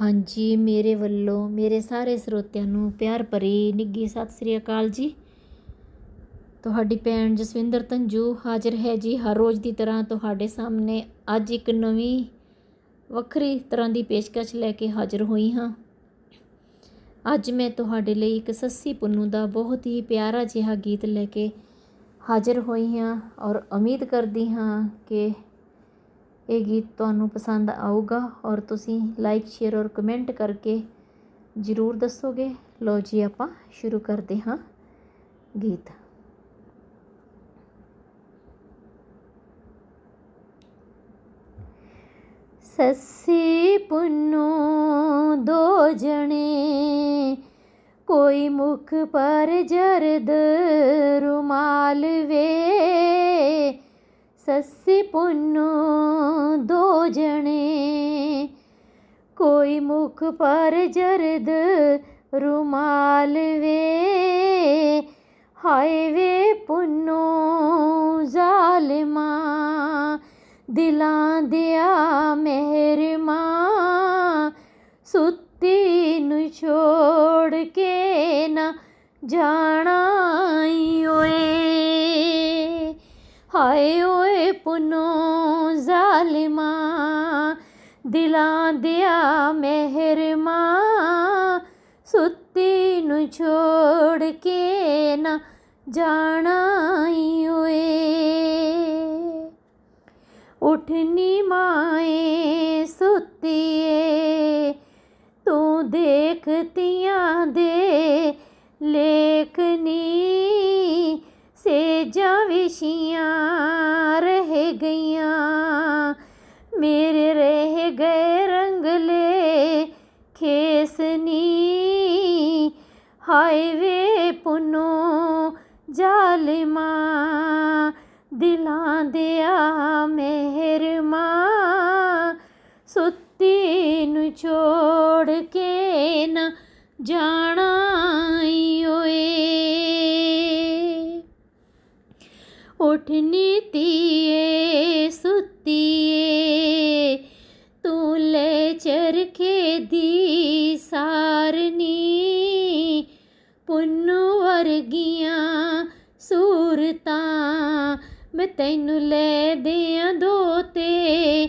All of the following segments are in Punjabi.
ਹਾਂਜੀ, ਮੇਰੇ ਵੱਲੋਂ, ਮੇਰੇ ਸਾਰੇ ਸਰੋਤਿਆਂ ਨੂੰ ਪਿਆਰ ਭਰੀ ਨਿੱਘੀ ਸਤਿ ਸ੍ਰੀ ਅਕਾਲ ਜੀ। ਤੁਹਾਡੀ ਭੈਣ ਜਸਵਿੰਦਰ ਤੰਜੂ ਹਾਜ਼ਰ ਹੈ ਜੀ ਹਰ ਰੋਜ਼ ਦੀ ਤਰ੍ਹਾਂ ਤੁਹਾਡੇ ਸਾਹਮਣੇ। ਅੱਜ ਇੱਕ ਨਵੀਂ, ਵੱਖਰੀ ਤਰ੍ਹਾਂ ਦੀ ਪੇਸ਼ਕਸ਼ ਲੈ ਕੇ ਹਾਜ਼ਰ ਹੋਈ ਹਾਂ। ਅੱਜ ਮੈਂ ਤੁਹਾਡੇ ਲਈ ਇੱਕ ਸੱਸੀ ਪੁੰਨੂ ਦਾ ਬਹੁਤ ਹੀ ਪਿਆਰਾ ਜਿਹਾ ਗੀਤ ਲੈ ਕੇ ਹਾਜ਼ਰ ਹੋਈ ਹਾਂ ਔਰ ਉਮੀਦ ਕਰਦੀ ਹਾਂ ਕਿ ਇਹ ਗੀਤ ਤੁਹਾਨੂੰ ਪਸੰਦ ਆਊਗਾ ਔਰ ਤੁਸੀਂ ਲਾਈਕ ਸ਼ੇਅਰ ਔਰ ਕਮੈਂਟ ਕਰਕੇ ਜ਼ਰੂਰ ਦੱਸੋਗੇ। ਲੋ ਜੀ ਆਪਾਂ ਸ਼ੁਰੂ ਕਰਦੇ ਹਾਂ ਗੀਤ। ਸੱਸੀ ਪੁੰਨੂ ਦੋ ਜਣੇ, ਕੋਈ ਮੁਖ ਪਰ ਜਰਦ ਰੁਮਾਲ ਵੇ। ਸੱਸੀ ਪੁੰਨੂ ਦੋ ਜਣੇ। ਕੋਈ ਮੁਖ ਪਰ ਜਰਦ ਰੁਮਾਲ ਵੇ। ਹਾਏ ਵੇ ਪੁੰਨੂ ਜ਼ਾਲਿਮਾ, ਦਿਲਾਂ ਦਿਆ ਮਿਹਰਮਾ। ਸੁੱਤੀ ਨੂੰ ਛੋੜ ਕੇ ਨਾ ਜਾਣਾ ਦਿਲਾਂ ਦਿਆ ਮਿਹਰਮਾ, ਸੁੱਤੀ ਨੂੰ ਛੋੜ ਕੇ ਨਾ ਜਾਣਾ ਈ ਓਏ। ਉਠਨੀ ਮਾਏ, ਸੁੱਤੀਏ, ਤੂੰ ਦੇਖਤੀਆਂ ਦੇ ਲੇਖਨੀ ਸੇਜਾਂ ਵਿਸ਼ੀਆਂ ਰਹਿ ਗਈਆਂ। ਮੇਰੇ ਹਾਏ ਵੇ ਪੁੰਨੂ ਜ਼ਾਲਿਮਾ, ਦਿਲਾਂ ਦਿਆ ਮਿਹਰਮਾ, ਸੁੱਤੀ ਨੂੰ ਛੋੜ ਕੇ ਨਾ ਜਾਣਾ ਈ ਓਏ। ਉਠਨੀ ਤੀਏ ਸੁੱਤੀਏ ਵਰਗੀਆਂ ਸੂਰਤਾਂ, ਮੈਂ ਤੈਨੂੰ ਲੈ ਦਿਆਂ ਦੋ ਤੇ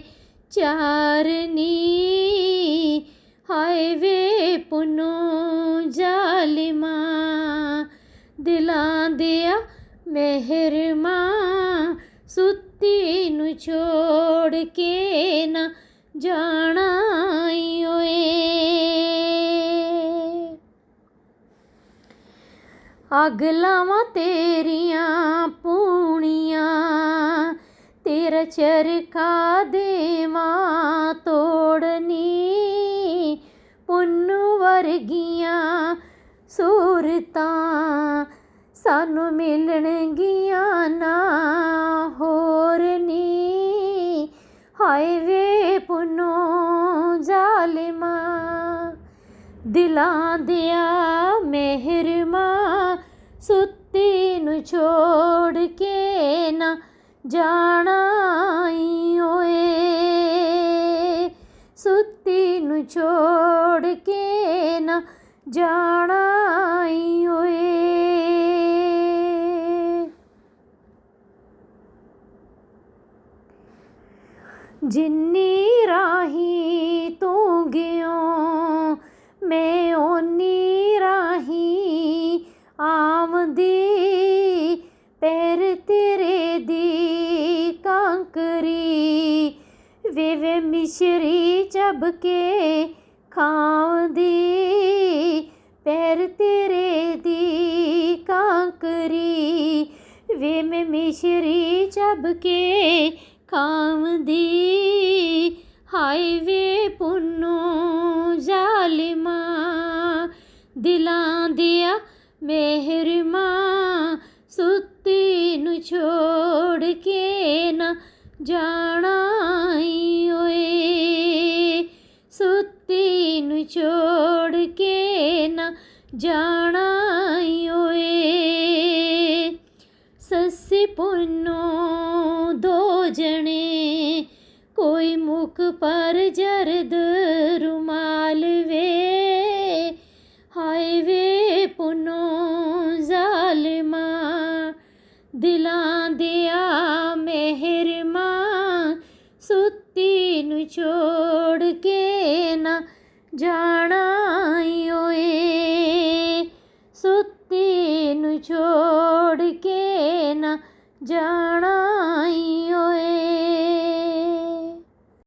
ਚਾਰਨੀ ਹਾਏ ਵੇ ਪੁੰਨੂ ਜ਼ਾਲਿਮਾ, ਦਿਲਾਂ ਦਿਆ ਮਿਹਰਮਾ, ਸੁੱਤੀ ਨੂੰ ਛੋੜ ਕੇ ਨਾ ਜਾਣਾ ਈ ਓਏ। ਅੱਗ ਲਾਵਾਂ ਤੇਰੀਆਂ ਪੂਣੀਆਂ, ਤੇਰਾ ਚਰਖਾ ਦੇਵਾਂ ਤੋੜਨੀ। ਪੁੰਨੂ ਵਰਗੀਆਂ ਸੂਰਤਾਂ ਸਾਨੂੰ ਮਿਲਣਗੀਆਂ ਨਾ ਹੋਰ ਨੀ ਹਾਏ ਵੇ ਪੁੰਨੂ ਜ਼ਾਲਿਮਾ, ਦਿਲਾਂ ਦਿਆ ਮਿਹਰਮਾ ਸੁੱਤੀ ਨੂੰ ਛੋੜ ਕੇ ਨਾ ਜਾਣਾ ਈ ਓਏ। ਸੁੱਤੀ ਨੂੰ ਛੋੜ ਕੇ ਨਾ ਜਾਣਾ ਈ ਓਏ। ਜਿੰਨੀ ਰਾਹੀ ਤੂੰ ਗਿਓ ਖਾਂਦੀ ਪੈਰ ਤੇਰੇ ਦੀ ਕਾਂਕਰੀ, ਵੇ ਮੈਂ ਮਿਸ਼ਰੀ ਚੱਬ ਕੇ ਖਾਂਦੀ ਹਾਏ ਵੇ ਪੁੰਨੂ ਜ਼ਾਲਿਮਾ, ਦਿਲਾਂ ਦਿਆ ਮਿਹਰਮਾ, ਸੁੱਤੀ ਨੂੰ ਛੋੜ ਕੇ ਨਾ ਜਾਣਾ। ਨਾ ਜਾਣਾ ਓਏ ਸੱਸੀ ਪੁੰਨੋ ਦੋ ਜਣੇ, ਕੋਈ ਮੁਖ ਪਰ ਜਰਦ ਰੁਮਾਲ ਵੇ। ਹਾਏ ਵੇ ਪੁੰਨੋ ਜ਼ਾਲਮਾ, ਦਿਲਾਂ ਦਿਆ ਮਿਹਰਮਾ, ਸੁੱਤੀ ਨੂੰ ਛੋੜ ਕੇ ਨਾ ਜਾਣਾ ਓਏ ਸੁੱਤੀ ਨੂੰ ਛੋੜ ਕੇ ਨਾ ਜਾਣਾ।